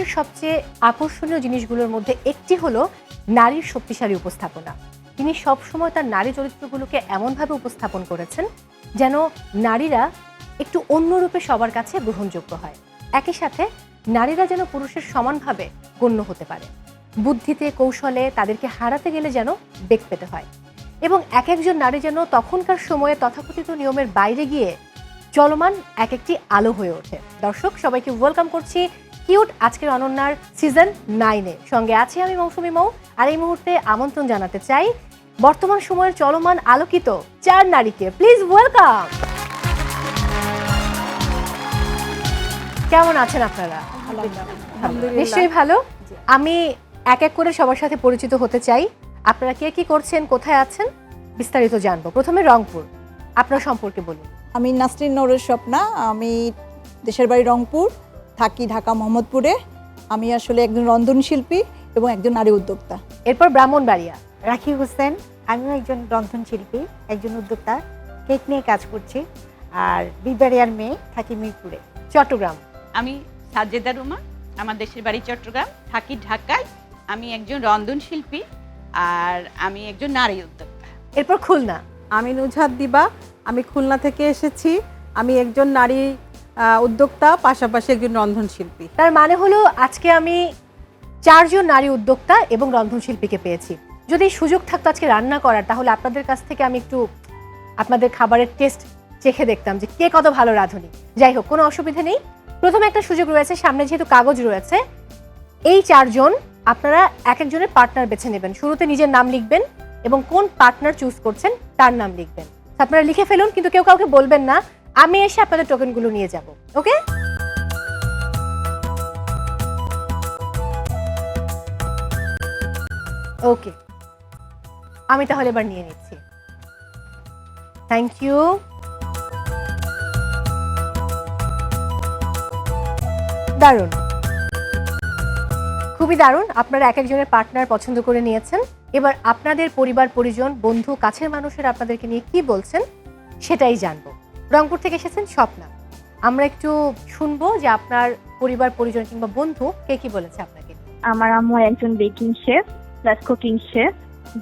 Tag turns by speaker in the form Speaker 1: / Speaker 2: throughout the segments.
Speaker 1: অনন্যার সবচেয়ে আকর্ষণীয় জিনিসগুলোর মধ্যে একটি হলো নারীর শক্তিশালী উপস্থাপনা। তিনি সবসময় তার নারী চরিত্রগুলোকে এমনভাবে উপস্থাপন করেছেন যেন নারীরা একটু অন্য রূপে সবার কাছে গ্রহণযোগ্য হয়। একই সাথে নারীরা যেন পুরুষের সমানভাবে গণ্য হতে পারে। বুদ্ধিতে, কৌশলে তাদেরকে হারাতে গেলে যেন বেগ পেতে হয় এবং এক একজন নারী যেন তখনকার সময়ে তথাকথিত নিয়মের বাইরে গিয়ে চলমান এক একটি আলো হয়ে ওঠে। দর্শক, সবাইকে ওয়েলকাম করছি কিউট আজকের অনন্যার সিজন নাইনে সঙ্গে আছি আমি মৌসুমি মৌ আর এই মুহূর্তে আমন্ত্রণ জানাতে চাই বর্তমান সময়ের চলমান আলোকিত চার নারীকে। প্লিজ ওয়েলকাম কেমন আছেন আপনারা? নিশ্চয়ই ভালো? আমি এক এক করে সবার সাথে পরিচিত হতে চাই। আপনারা কে কি করছেন কোথায় আছেন বিস্তারিত জানব। প্রথমে রংপুর। আপনার সম্পর্কে বলুন।
Speaker 2: আমি নাসরিন নৌরের স্বপ্না। আমি দেশের বাড়ি রংপুর। থাকি ঢাকা মোহাম্মদপুরে। আমি আসলে একজন রন্ধনশিল্পী এবং একজন নারী উদ্যোক্তা।
Speaker 1: এরপর ব্রাহ্মণবাড়িয়া।
Speaker 3: রাখি হোসেন আমিও একজন রন্ধনশিল্পী একজন উদ্যোক্তা। কেক নিয়ে কাজ করছি। আর বিবারিয়ার মেয়ে থাকি মিরপুরে।
Speaker 1: চট্টগ্রাম।
Speaker 4: আমি সাজেদা রুমা আমার দেশের বাড়ি চট্টগ্রাম। থাকি ঢাকায়। আমি একজন রন্ধনশিল্পী আর আমি একজন নারী উদ্যোক্তা।
Speaker 1: এরপর খুলনা।
Speaker 5: আমি নুজহাত দিবা। আমি খুলনা থেকে এসেছি। আমি একজন নারী উদ্যোক্তা, পাশাপাশি একজন রন্ধনশিল্পী।
Speaker 1: তার মানে হলো আজকে আমি চারজন নারী উদ্যোক্তা এবং রন্ধনশিল্পীকে পেয়েছি। যদি সুযোগ থাকতো আজকে রান্না করার, তাহলে আপনাদের কাছ থেকে আমি একটু আপনাদের খাবারের টেস্ট চেখে দেখতাম যে কে কত ভালো রাঁধুনি। যাই হোক, কোনো অসুবিধা নেই। প্রথমে একটা সুযোগ রয়েছে, সামনে যেহেতু কাগজ রয়েছে, এই চারজন আপনারা এক একজনের পার্টনার বেছে নেবেন। শুরুতে নিজের নাম লিখবেন এবং কোন পার্টনার চুজ করছেন, তার নাম লিখবেন। আপনারা লিখে ফেলুন, কিন্তু কেউ কাউকে বলবেন না আমি এসে আপনাদের টোকেনগুলো নিয়ে যাব ওকে ওকে আমি তাহলে এবার নিয়ে নিচ্ছি। থ্যাংক ইউ দারুণ। খুবই দারুণ। আপনারা এক একজনের পার্টনার পছন্দ করে নিয়েছেন। এবার আপনাদের পরিবার, পরিজন, বন্ধু, কাছের মানুষের আপনাদেরকে নিয়ে কি বলছেন, সেটাই জানব। রংপুর থেকে এসেছেন স্বপ্না। আমরা একটু শুনব যে আপনার পরিবার, পরিজন কিংবা বন্ধু কে কি বলেছে আপনাকে?
Speaker 6: আমার আম্মু একজন baking chef plus cooking chef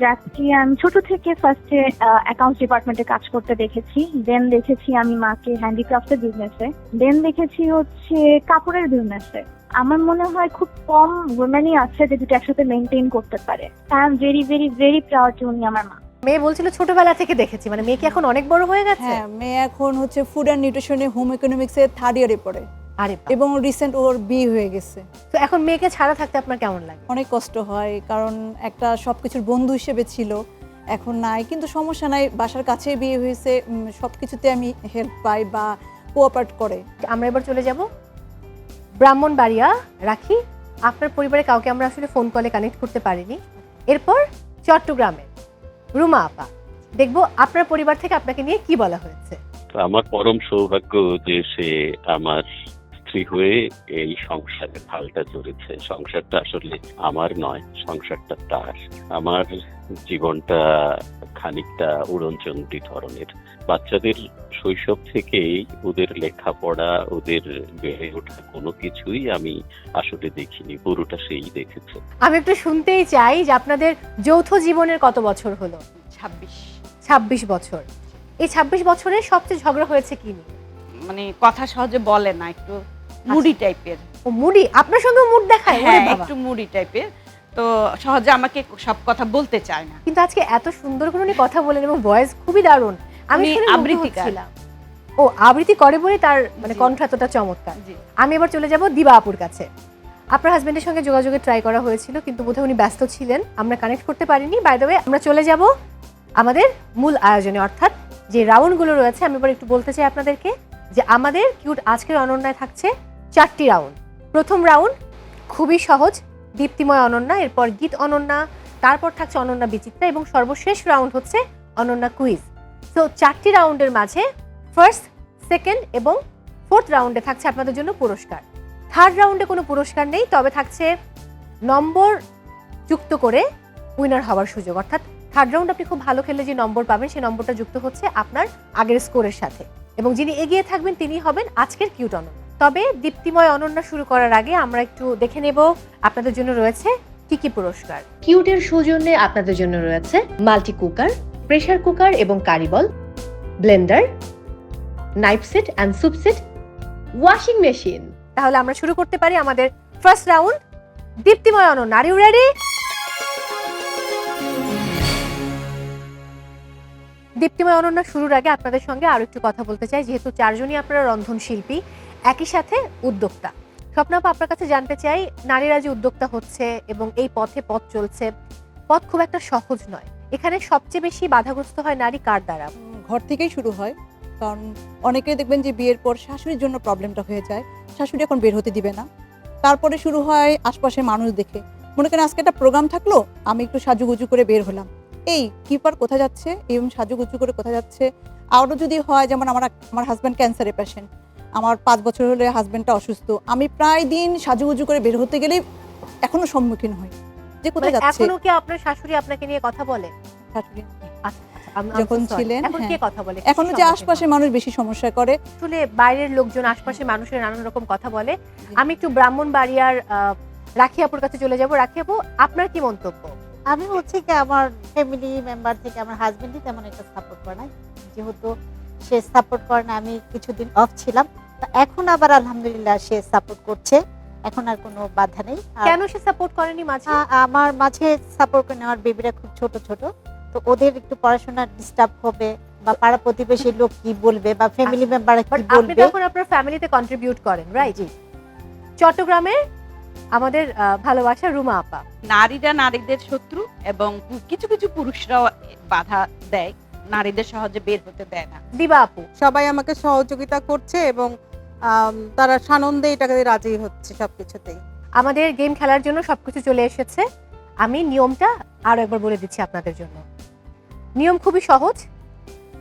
Speaker 6: যাকে আমি ছোট থেকে ফার্স্টে অ্যাকাউন্টস ডিপার্টমেন্টে কাজ করতে দেখেছি। দেন দেখেছি আমি মাকে হ্যান্ডিক্রাফটের বিজনেসে দেন দেখেছি হচ্ছে কাপড়ের বিজনেসে আমার মনে হয় খুব কম উইমেনই আছে যে দুটো একসাথে মেনটেন করতে পারে। I am very very very proud যে উনি আমার মা।
Speaker 1: মেয়ে বলছিল ছোটবেলা থেকে দেখেছি। মানে মেয়ে কি এখন অনেক বড় হয়ে গেছে?
Speaker 2: হ্যাঁ মেয়ে এখন হচ্ছে ফুড অ্যান্ড নিউট্রিশনে হোম ইকোনমিক্সে থার্ড ইয়ারে পড়ে।
Speaker 1: আরে
Speaker 2: এবং রিসেন্ট ওর বিয়ে হয়ে গেছে।
Speaker 1: তো এখন মেয়েকে ছাড়া থাকতে আপনার কেমন লাগে?
Speaker 2: অনেক কষ্ট হয় কারণ একটা সব কিছুর বন্ধু হিসেবে ছিল এখন নাই কিন্তু সমস্যা নাই বাসার কাছে বিয়ে হয়েছে সব কিছুতে আমি হেল্প পাই বা কোঅপারেট করে।
Speaker 1: আমরা এবার চলে যাব ব্রাহ্মণবাড়িয়া রাখি। আপনার পরিবারে কাউকে আমরা আসলে ফোন কলে কানেক্ট করতে পারিনি। এরপর চট্টগ্রামে। রুমা আপা, দেখব আপনার পরিবার থেকে আপনাকে নিয়ে কি বলা হয়েছে?
Speaker 7: আমার পরম সৌভাগ্য যে সে আমার স্ত্রী হয়ে এই সংসারে হালটা জড়েছে সংসারটা আসলে আমার নয়, সংসারটা তার। আমার জীবনটা খানিকটা উড়নচন্দ্রী ধরনের। বাচ্চাদের শৈশব থেকেই ওদের লেখাপড়া ওদের বেড়ে ওঠা কোনো কিছুই আমি আসলে দেখিনি। পুরোটা সেই দেখেছে।
Speaker 1: আমি একটু শুনতেই চাই যে আপনাদের যৌথ জীবনের কত বছর হলো?
Speaker 4: ছাব্বিশ।
Speaker 1: ছাব্বিশ বছর। এই ছাব্বিশ বছরে সবচেয়ে ঝগড়া হয়েছে কি নিয়ে?
Speaker 4: মানে কথা সহজে বলে না একটু মুডি টাইপের।
Speaker 1: ও মুডি? আপনার সঙ্গে মুড দেখায়?
Speaker 4: হ্যাঁ একটু মুডি টাইপের। তো সহজে আমাকে সব কথা বলতে চায় না।
Speaker 1: কিন্তু আজকে এত সুন্দর করে কথা বলেন এবং ভয়েস খুবই দারুণ। আমি
Speaker 4: আবৃত্তিকার।
Speaker 1: ও আবৃত্তি করে বলে তার মানে। কণ্ঠ এতটা চমৎকার। আমি এবার চলে যাব দিবা আপুর কাছে। আপনার হাজবেন্ডের সঙ্গে যোগাযোগে ট্রাই করা হয়েছিল কিন্তু বোধহয় উনি ব্যস্ত ছিলেন। আমরা কানেক্ট করতে পারিনি। বাই দ্য ওয়ে আমরা চলে যাব আমাদের মূল আয়োজনে। অর্থাৎ যে রাউন্ডগুলো রয়েছে আমি এবার একটু বলতে চাই আপনাদেরকে যে আমাদের কিউট আজকের অনন্যায় থাকছে চারটি রাউন্ড প্রথম রাউন্ড খুবই সহজ দীপ্তিময় অনন্যা এরপর গীত অনন্যা তারপর থাকছে অনন্যা বিচিত্রা এবং সর্বশেষ রাউন্ড হচ্ছে অনন্যা কুইজ তো চারটি রাউন্ডের মাঝে ফার্স্ট সেকেন্ড এবং ফোর্থ রাউন্ডে থাকছে আপনাদের জন্য পুরস্কার। থার্ড রাউন্ডে কোনো পুরস্কার নেই, তবে থাকছে নম্বর যুক্ত করে উইনার হওয়ার সুযোগ। অর্থাৎ থার্ড রাউন্ড আপনি খুব ভালো খেললে যে নম্বর পাবেন, সেই নম্বরটা যুক্ত হচ্ছে আপনার আগের স্কোরের সাথে। এবং যিনি এগিয়ে থাকবেন, তিনি হবেন আজকের কিউট অনন্যা। তবে দীপ্তিময় অনন্যা শুরু করার আগে আমরা একটু দেখে নেব আপনাদের জন্য রয়েছে কি কি পুরস্কার। কিউটের সৌজন্যে আপনাদের জন্য রয়েছে মাল্টি কুকার প্রেসার কুকার এবং কারিবল, blender, knife set and soup set, washing machine. তাহলে আমরা শুরু করতে পারি আমাদের first round. Diptimoy Ananya are you Diptimoy Ananya, শুরুর আগে আপনাদের সঙ্গে আরও একটু কথা বলতে চাই। যেহেতু চারজনই আপনারা রন্ধন শিল্পী একই সাথে উদ্যোক্তা। স্বপ্নাপা আপনার কাছে জানতে চাই, নারীরা যে উদ্যোক্তা হচ্ছে এবং এই পথে পথ চলছে, পথ খুব একটা সহজ নয়। এখানে সবচেয়ে বেশি বাধাগ্রস্ত হয় নারী কার দ্বারা?
Speaker 2: ঘর থেকেই শুরু হয়। কারণ অনেকে দেখবেন যে বিয়ের পর শাশুড়ির জন্য প্রবলেমটা হয়ে যায়। শাশুড়ি এখন বের হতে দিবে না। তারপরে শুরু হয় আশপাশের মানুষ দেখে। মনে করেন আজকে একটা প্রোগ্রাম থাকল, আমি একটু সাজুগুজু করে বের হলাম। এই কিপার কোথায় যাচ্ছে? এবং সাজুগুজু করে কোথায় যাচ্ছে? আরও যদি হয়, যেমন আমার আমার হাজব্যান্ড ক্যান্সারের পেশেন্ট আমার পাঁচ বছর হলে হাজব্যান্ডটা অসুস্থ। আমি প্রায় দিন সাজুগুজু করে বের হতে গেলেই এখনও সম্মুখীন হই। যে কোথায়
Speaker 1: মানে
Speaker 2: যাচ্ছে?
Speaker 1: এখনও কি আপনার শাশুড়ি আপনাকে নিয়ে কথা বলে?
Speaker 2: শাশুড়ি
Speaker 1: I'm- I'm
Speaker 2: যখন ছিলেন,
Speaker 1: এখন কে
Speaker 2: হ্যাঁ।
Speaker 1: কথা বলে?
Speaker 2: এখনও
Speaker 1: কি
Speaker 2: যে মানুষ বেশি সমস্যা করে।
Speaker 1: আসলে বাইরের লোকজন আশপাশের মানুষের নানান রকম কথা বলে। আমি একটু ব্রাহ্মণ বাড়িয়ার রাখি আপুর কাছে চলে যাব। রাখি আপু আপনার কি মন্তব্য?
Speaker 3: আমি হচ্ছে কি আমার ফ্যামিলি মেম্বার থেকে আমার হাজবেন্ডই তেমন একটা সাপোর্ট করে না যেহেতু সে সাপোর্ট করে না আমি কিছুদিন অফ ছিলাম। তো এখন আবার আলহামদুলিল্লাহ সে সাপোর্ট করছে। এখন আর কোনো বাধা নেই।
Speaker 1: কেন সে সাপোর্ট করেনি মাঝে?
Speaker 3: আমার মাঝে সাপোর্ট করে আমার বেবিরা খুব ছোট ছোট। তো ওদের একটু পড়াশোনা ডিস্টার্ব হবে বা পাড়া প্রতিবেশী লোক কি বলবে বা ফ্যামিলি মেম্বার কি বলবে?
Speaker 1: তো এখন আপনার ফ্যামিলিতে কন্ট্রিবিউট করেন রাইট
Speaker 3: জি।
Speaker 1: চট্টগ্রামে আমাদের আহ, ভালোবাসা রুমা আপা।
Speaker 4: নারীরা নারীদের শত্রু এবং কিছু কিছু পুরুষরাও বাধা দেয়। নারীদের সহজে বের হতে দেয় না।
Speaker 1: দিবা আপু।
Speaker 5: সবাই আমাকে সহযোগিতা করছে এবং তারা সানন্দে এটাকে রাজি হচ্ছে সবকিছুতেই।
Speaker 1: আমাদের গেম খেলার জন্য সবকিছু চলে এসেছে। আমি নিয়মটা আরও একবার বলে দিচ্ছি আপনাদের জন্য। নিয়ম খুবই সহজ।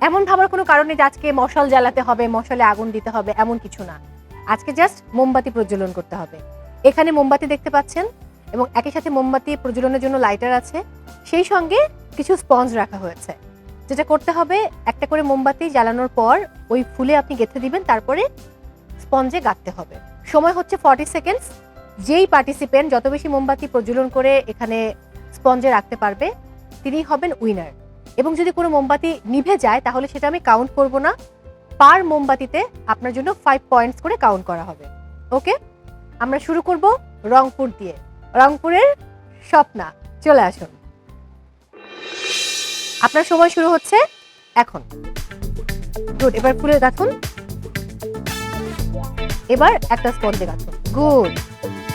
Speaker 1: এমন ভাবার কোনো কারণ যে আজকে মশাল জ্বালাতে হবে, মশালে আগুন দিতে হবে, এমন কিছু না। আজকে জাস্ট মোমবাতি প্রজ্বলন করতে হবে। এখানে মোমবাতি দেখতে পাচ্ছেন এবং একই সাথে মোমবাতি প্রজ্বলনের জন্য লাইটার আছে। সেই সঙ্গে কিছু স্পঞ্জ রাখা হয়েছে। যেটা করতে হবে, একটা করে মোমবাতি জ্বালানোর পর ওই ফুলে আপনি গেঁথে দিবেন, তারপরে স্পঞ্জে গাঁথতে হবে। সময় হচ্ছে ফর্টি সেকেন্ডস যেই পার্টিসিপেন্ট যত বেশি মোমবাতি প্রজ্বলন করে এখানে স্পঞ্জে রাখতে পারবে, তিনি হবেন উইনার এবং যদি কোনো মোমবাতি নিভে যায়, তাহলে সেটা আমি কাউন্ট করব না। পার মোমবাতিতে আপনার জন্য ফাইভ পয়েন্টস করে কাউন্ট করা হবে। ওকে আমরা শুরু করব রংপুর দিয়ে। রংপুরের স্বপ্না, চলে আসুন। আপনার সময় শুরু হচ্ছে এখন। গুড এবার ফুলে গাঁথুন। এবার একটা স্পঞ্জে গাঁথুন গুড।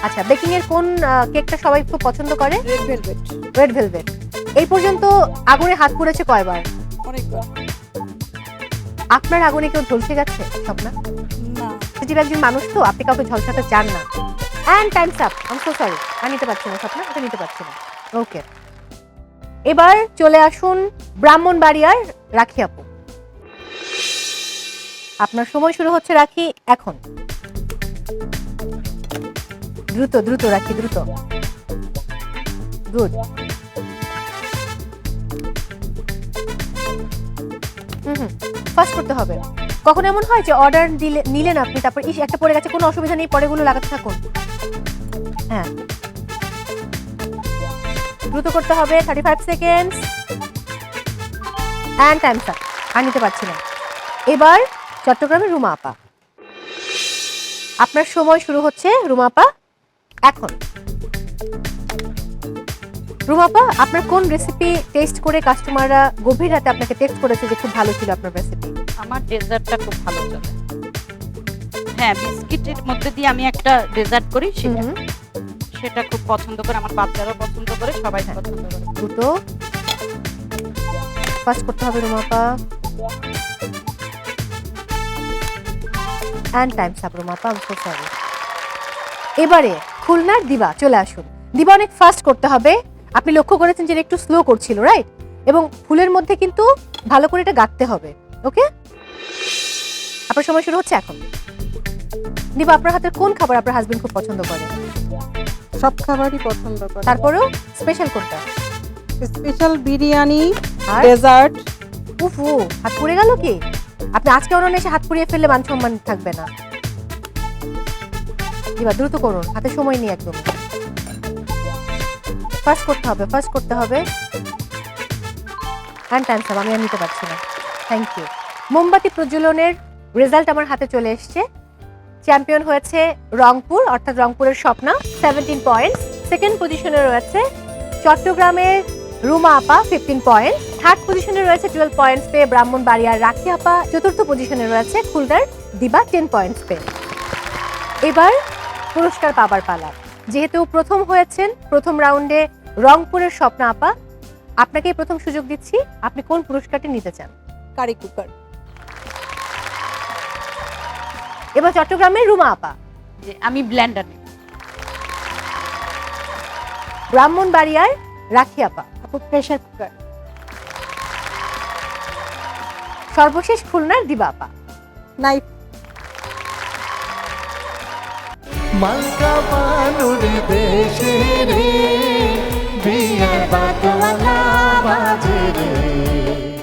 Speaker 1: আচ্ছা বেকিং এর কোন কেকটা সবাই খুব পছন্দ করে?
Speaker 2: রেড ভেলভেট
Speaker 1: রেড ভেলভেট এই পর্যন্ত আগুনে হাত পুড়েছে কয়বার?
Speaker 2: অনেকবার।
Speaker 1: আপনার আগুনে কেউ ঝলসে গেছে স্বপ্না?
Speaker 2: না।
Speaker 1: একজন মানুষ তো আপনি কাউকে ঝলসাতে চান না। And times up um so sorry আমি নিতে পারছি না স্বপ্না। এটা নিতে পারছি না। ওকে এবার চলে আসুন ব্রাহ্মণ ব্রাহ্মণবাড়িয়ার রাখি আপু। আপনার সময় শুরু হচ্ছে রাখি এখন। দ্রুত দ্রুত রাখি, দ্রুত। গুড। হুম ফার্স্ট করতে হবে। কখন এমন হয় যে অর্ডার দিলে, নিলেন আপনি, তারপর ইস, একটা পড়ে গেছে, কোনো অসুবিধা নেই, পরেগুলো লাগাতে থাকুন। হ্যাঁ। দ্রুত করতে হবে thirty five seconds and time sir আর নিতে পারছি না। এবার চট্টগ্রামের রুমা আপা। আপনার সময় শুরু হচ্ছে রুমা আপা। এখন। রুমাপা আপনার কোন রেসিপি টেস্ট করে কাস্টমাররা গভীর রাতে আপনাকে টেক্সট করেছে যে খুব ভালো ছিল আপনার রেসিপি
Speaker 4: আমার ডেজার্টটা খুব ভালো চলে। হ্যাঁ বিস্কিটের মধ্যে দিয়ে আমি একটা ডেজার্ট করি সেটা সেটা খুব পছন্দ করে আমার বাচ্চারাও পছন্দ করে সবাই
Speaker 1: হ্যাঁ।
Speaker 4: পছন্দ করে।
Speaker 1: দুটো। ফার্স্ট করতে হবে রুমাপা। অ্যান্ড টাইমস আপ রুমাপা আমি সরি এবারে খুলনার দিবা চলে আসুন। দিবা অনেক ফাস্ট করতে হবে। আপনি লক্ষ্য করেছেন যে একটু স্লো করছিল রাইট এবং ফুলের মধ্যে কিন্তু ভালো করে এটা গাঁথতে হবে ওকে আপনার সময় শুরু হচ্ছে এখন। দিবা আপনার হাতের কোন খাবার আপনার হাজবেন্ড খুব পছন্দ করে?
Speaker 5: সব খাবারই পছন্দ করে।
Speaker 1: তারপরেও স্পেশাল কোনটা?
Speaker 5: স্পেশাল বিরিয়ানি
Speaker 1: আর?
Speaker 5: ডেজার্ট
Speaker 1: উফু হাত পুড়ে গেল কি? আপনি আজকে অন্য এসে হাত পুড়িয়ে ফেললে মান সম্মান থাকবে না। এবার দ্রুত করুন, হাতে সময় নেই একদম। ফার্স্ট করতে হবে ফার্স্ট করতে হবে। হ্যান্ড টাইমস আমি আর নিতে পারছি না। থ্যাংক ইউ মোমবাতি প্রজ্বলনের রেজাল্ট আমার হাতে চলে এসছে। চ্যাম্পিয়ন হয়েছে রংপুর, অর্থাৎ রংপুরের স্বপ্না সেভেন্টিন পয়েন্টস সেকেন্ড পজিশনে রয়েছে চট্টগ্রামের রুমা আপা ফিফটিন পয়েন্ট থার্ড পজিশনে রয়েছে টুয়েলভ পয়েন্টস পেয়ে ব্রাহ্মণবাড়িয়ার রাখি আপা। চতুর্থ পজিশনে রয়েছে খুলদার দিবা টেন পয়েন্টস পেয়ে। এবার পুরস্কার পাবার পালা। যেহেতু প্রথম হয়েছেন প্রথম রাউন্ডে রংপুরের স্বপ্ন আপা আপনাকে প্রথম সুযোগ দিচ্ছি আপনি কোন পুরস্কারটি নিতে চান?
Speaker 2: Curry cooker.
Speaker 1: এবার চট্টগ্রামের রুমা আপা।
Speaker 4: যে আমি ব্ল্যান্ডার নেব।
Speaker 1: ব্রাহ্মণবাড়িয়ার রাখি আপা।
Speaker 3: আপু প্রেশার কুকার
Speaker 1: সর্বশেষ খুলনার দিবা আপা।
Speaker 5: নাইফ
Speaker 8: মালকা বানুর দেশে রে বিয়ের বাতলা বাজে রে।